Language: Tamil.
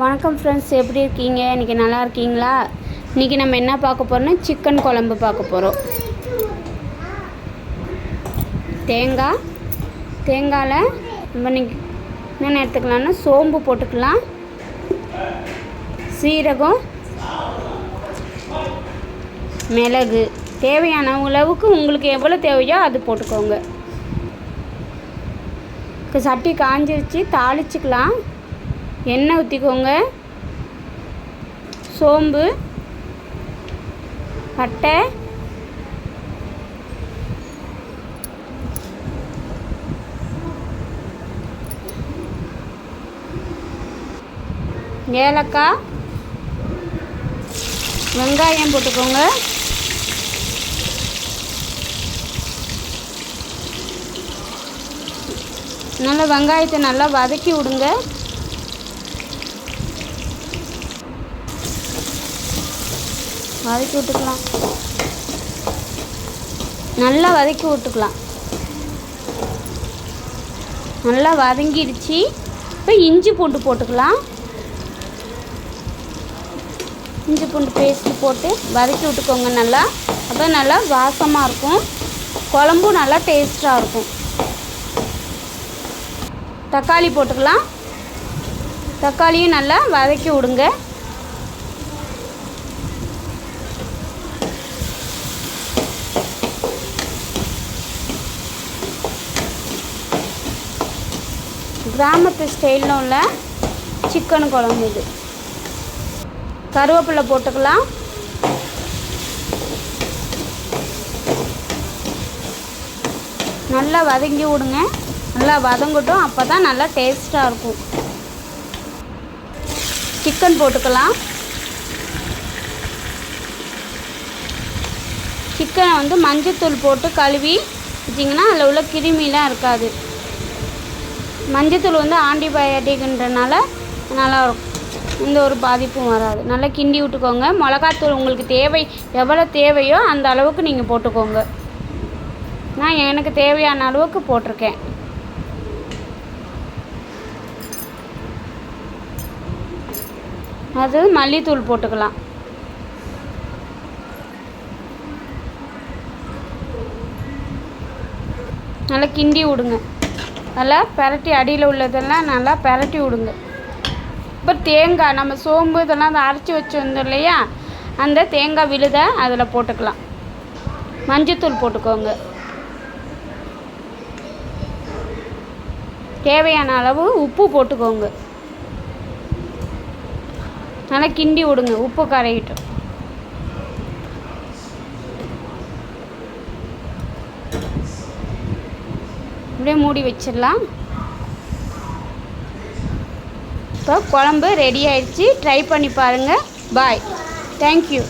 வணக்கம் ஃப்ரெண்ட்ஸ் எப்படி இருக்கீங்க? இன்றைக்கி நல்லா இருக்கீங்களா? இன்றைக்கி நம்ம என்ன பார்க்க போகிறோம்னா சிக்கன் குழம்பு பார்க்க போகிறோம் தேங்காய் தேங்காயில் நம்ம இன்றைக்கி என்னென்ன எடுத்துக்கலாம்னா சோம்பு போட்டுக்கலாம். சீரகம் மிளகு. தேவையான அளவுக்கு உங்களுக்கு எவ்வளோ தேவையோ அது போட்டுக்கோங்க. சட்டி காஞ்சிருச்சு தாளிச்சுக்கலாம். எண்ணெய் ஊற்றிக்கோங்க சோம்பு பட்டை ஏலக்காய் வெங்காயம் போட்டுக்கோங்க. நல்லா வெங்காயத்தை நல்லா வதக்கி விடுங்க. வதக்கி விட்டுக்கலாம். நல்லா வதக்கி விட்டுக்கலாம். நல்லா வதங்கிடுச்சு. இப்போ இஞ்சி பூண்டு போட்டுக்கலாம். இஞ்சி பூண்டு பேஸ்ட்டு போட்டு வதக்கி விட்டுக்கோங்க நல்லா. அப்போ நல்லா வாசமாக இருக்கும். குழம்பும் நல்லா டேஸ்ட்டாக இருக்கும். தக்காளி போட்டுக்கலாம். தக்காளியும் நல்லா வதக்கி விடுங்க. கிராமத்து ஸ்டைலில் உள்ள சிக்கன் குழம்பு இது. கருவேப்பிலை போட்டுக்கலாம். நல்லா வதங்கி விடுங்க. நல்லா வதங்கட்டும் அப்போ தான் நல்லா டேஸ்ட்டாக இருக்கும். சிக்கன் போட்டுக்கலாம். சிக்கனை வந்து மஞ்சத்தூள் போட்டு கழுவி வச்சிங்கன்னா அதில் உள்ள கிருமிலாம் இருக்காது. மஞ்சத்தூள் வந்து ஆன்டிபயோட்டிக்ன்றனால நல்லா இருக்கும் எந்த ஒரு பாதிப்பும் வராது. நல்லா கிண்டி விட்டுக்கோங்க. மிளகாத்தூள் உங்களுக்கு தேவை எவ்வளோ தேவையோ அந்த அளவுக்கு நீங்கள் போட்டுக்கோங்க. நான் எனக்கு தேவையான அளவுக்கு போட்டிருக்கேன். அது மல்லித்தூள் போட்டுக்கலாம். நல்லா கிண்டி விடுங்க. நல்லா பெரட்டி அடியில் உள்ளதெல்லாம் நல்லா பெரட்டி விடுங்க. இப்போ தேங்காய் நம்ம சோம்பு இதெல்லாம் அதை அரைச்சி வச்சுருந்தோம் இல்லையா? அந்த தேங்காய் விழுதை அதில் போட்டுக்கலாம். மஞ்சத்தூள் போட்டுக்கோங்க. தேவையான அளவு உப்பு போட்டுக்கோங்க. நல்லா கிண்டி விடுங்க உப்பு கரையிட்டும். அப்படியே மூடி வச்சிடலாம். இப்போ குழம்பு ரெடி ஆயிடுச்சு. ட்ரை பண்ணி பாருங்கள் பாய் தேங்க்யூ